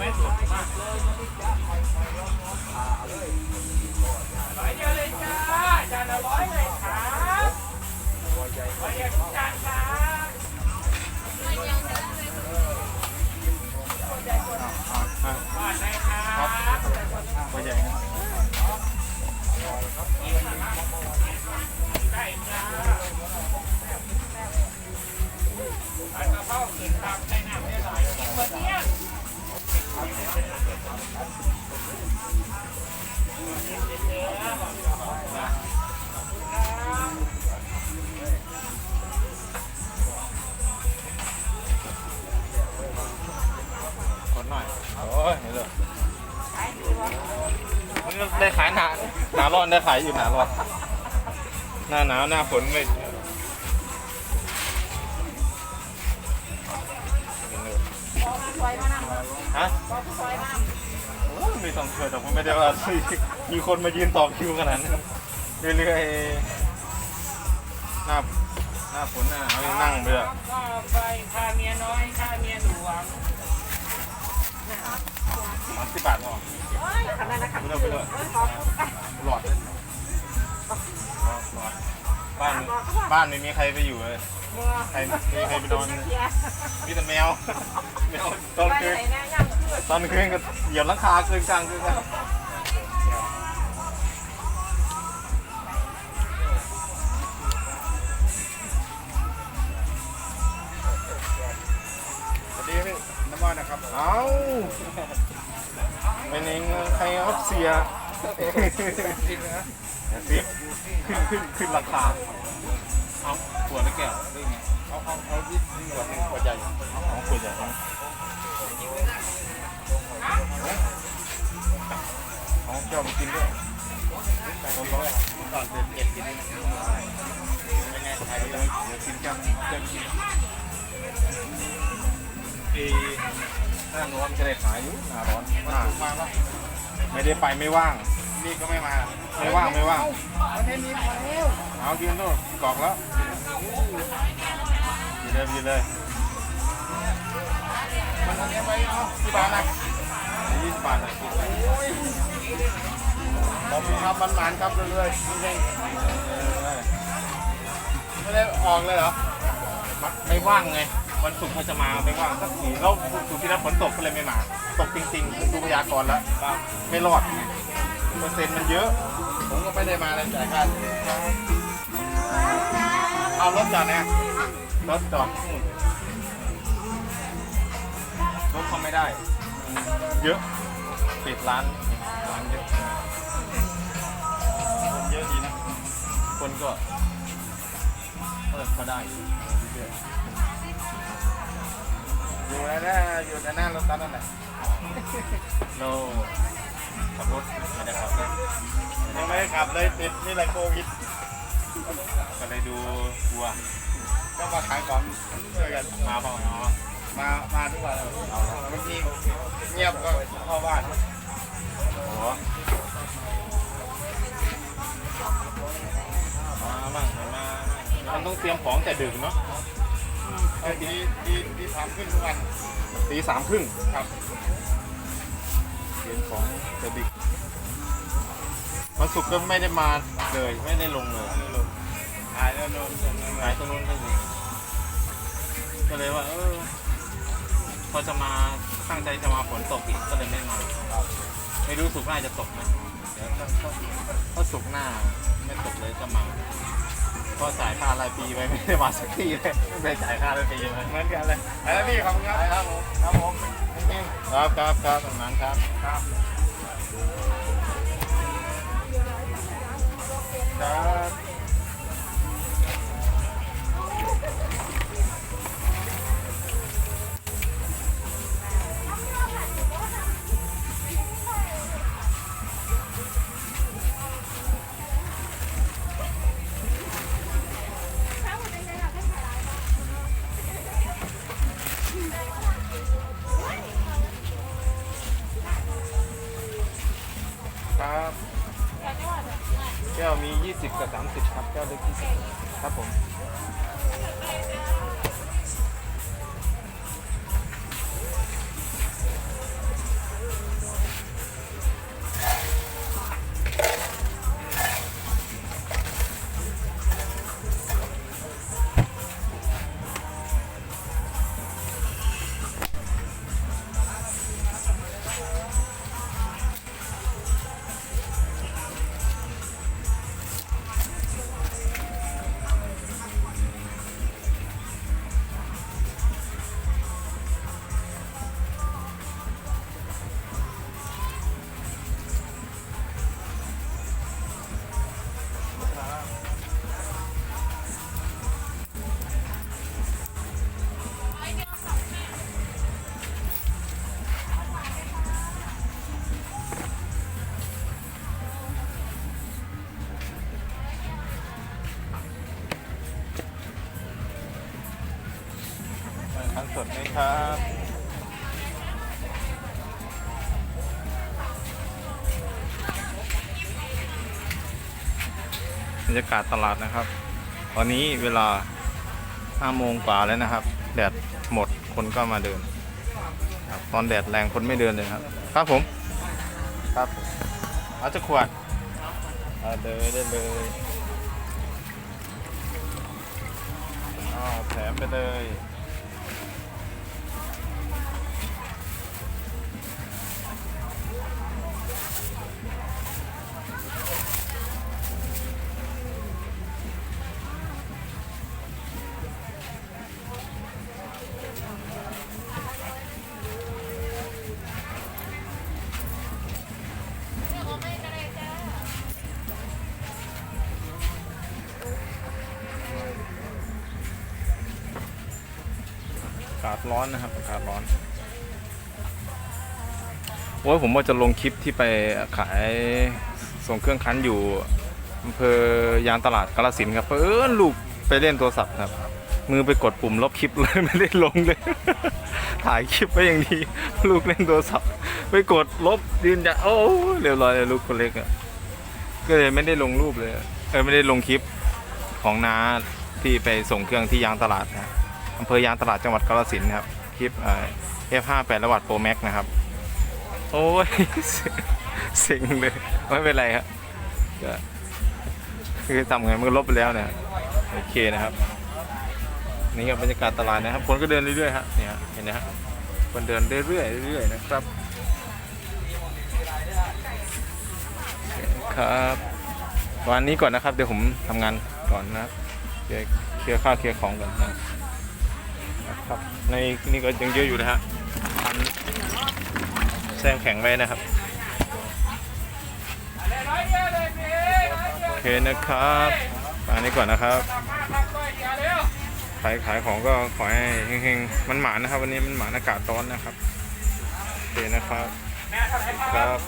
ม่สวยมากร้อยเดียวเลยจ้าจานละร้อยเลยครับร้อยเดียวทุกจานครับอะ มันก็ได้ขายหนาหนาร้อนได้ขายอยู่หนาร้อนหน้าหนาวหน้าฝนไม่ฮะโอ้ยไม่ต้องเชื่อแต่ผมไม่ได้ว่า มีคนมายืนต่อคิวขนาดนั้นเรื่อยๆหน้าหน้าฝนหน้าหนาวยังนั่งไปเลยก็ไปพาเมียน้อยพาเมียหลวงสามสิบบาทพอไป เลยไปเลยหลอดเลยหลอดบ้าน บ้านไม่มีใครไปอยู่เลย ใครมีใครไปนอนมีแต่แมว แมวตอนคืนตอนคืนก็เหยียบหลังคาคืนกลางคืนกันสวัสดีพี่น้ำมันนะครับ เอาเป็นเอง ใครเอาเสียสิบนะสิบขึ้นขึ้นขึ้นราคาเอาขวดละแก้วได้ไงเอาเอาเอาที่ขวดหนึ่งขวดใหญ่เอาขวดใหญ่เอาเอาแก้วมากินด้วยคนร้อยก่อนเดินเก็บกินเป็นไงใครเดี๋ยวกินแก้วแก้วกินปีหน้าร้อนจะได้ขายอยู่หน้าร้อนมามาปะ ไม่ได้ไปไม่ว่าง นี่ก็ไม่มา ไม่ว่างไม่ว่างประเทศนี้พอแล้วเอายืนโน่นกรอกแล้วยืนเลยยืนเลยมันอันนี้ไปเอาที่บ้านนะยี่สิบบาทนะขอบคุณครับมันหมานครับเรื่อยๆจริงๆไม่ได้ออกเลยเหรอ ไม่ว่างไง วันศุกร์เขาจะมาไม่ว่างสักทีแล้วสุกร์ที่แล้วฝนตกก็เลยไม่มา ตกจริงๆดูพยากรณ์แล้วไม่รอดเปอร์เซ็นต์มันเยอะ ผมก็ไม่ได้มาเลยจ่ายค่าเอารถจอดนี่ยรถจอดรถเขาไม่ได้ เยอะปิดร้านร้านเยอะคนเยอะดีนะ คนก็เออเขาได้เรื่อย อยู่ในหน้าอยู่ในหน้ารถตัดนั่นแหละๆเราขับรถไม่ได้ขับเลยยังไม่ได้ขับเลยติดนี่แหละโควิดก็เลยดูวัวก็มาขายของช่วยกันมาเปล่าเนาะมามาทุกวันเอาบางทีเงียบก็เข้าบ้านโอ้โหมาบ้างไม่มาบ้างมันต้องเตรียมของแต่ดึกเนาะ ไอ้ที่ที่ที่ทำขึ้นทุกวันตีสามครึ่งครับเตรียมของแต่ดึกวันศุกร์ก็ไม่ได้มาเลยไม่ได้ลงเลยขายแล้วโดนส่งเงินหายตรงนู้นก็มีก็เลยว่า เออพอจะมาตั้งใจจะมาฝนตกอีกก็เลยไม่มาไม่รู้สุกร์หน้าจะตกไหมเดี๋ยวถ้าถ้าถ้าสุกร์หน้าไม่ตกเลยจะมาเพราะจ่ายค่ารายปีไปไม่ได้มาสักทีเลยไม่ได้จ่ายค่ารายปีเลย เหมือนกันเลยไปแล้วพี่ขอบคุณครับครับผมครับผมจริงครับครับครับตรงนั้นครับๆครับครับครับ มี 20 กับ 30 ครับแก้วเล็ก20ครับผม สดไหมครับบรรยากาศตลาดนะครับ ตอนนี้เวลา5โมงกว่าแล้วนะครับ แดดหมดคนก็มาเดินครับตอนแดดแรงคนไม่เดินเลยครับ ครับผม ครับเอาจะขวดเอาเลยได้เลยอ้าวแถมไปเลย ศร้อนนะครับ อากาศร้อนโอ้ยผมว่าจะลงคลิปที่ไปขายส่งเครื่องคั้นอยู่อำเภอยางตลาดกาลสินครับเออลูกไปเล่นโทรศัพท์ครับ มือไปกดปุ่มลบคลิปเลยไม่ได้ลงเลย ถ่ายคลิปไว้อย่างดีลูกเล่นโทรศัพท์ ไปกดลบยืนจะโอ้เรียบร้อยเลยลูกคนเล็กอะก็เลยไม่ได้ลงรูปเลยเออไม่ได้ลงคลิปของน้าที่ไปส่งเครื่องที่ยางตลาดนะ อำเภอยางตลาดจังหวัดกาฬสินธุ์ครับ คลิปเอ่อ F58 ระวัตโปรแม็กนะครับ โอ้ยเซ็งเลย ไม่เป็นไรครับก็คือทำไงมันลบไปแล้วเนี่ยโอเคนะครับ นี่ครับบรรยากาศตลาดนะครับ คนก็เดินเรื่อยๆฮะเนี่ยเห็นไหมฮะคนเดินเรื่อยๆเรื่อยๆนะครับครับวันนี้ก่อนนะครับ เดี๋ยวผมทำงานก่อนนะเคลียร์เคลียร์ข้าวเคลียร์ของก่อนนะ ครับ ในนี่ก็ยังเยอะอยู่นะฮะพันแซงแข็งไว้นะครับเดียวเลยพี่ร้อยเดียวโอเคนะครับมานี้ก่อนนะครับขายขายของก็ขอให้เฮงๆ มันหมานะครับ วันนี้มันหมานอากาศร้อนนะครับ โอเคนะครับ ครับ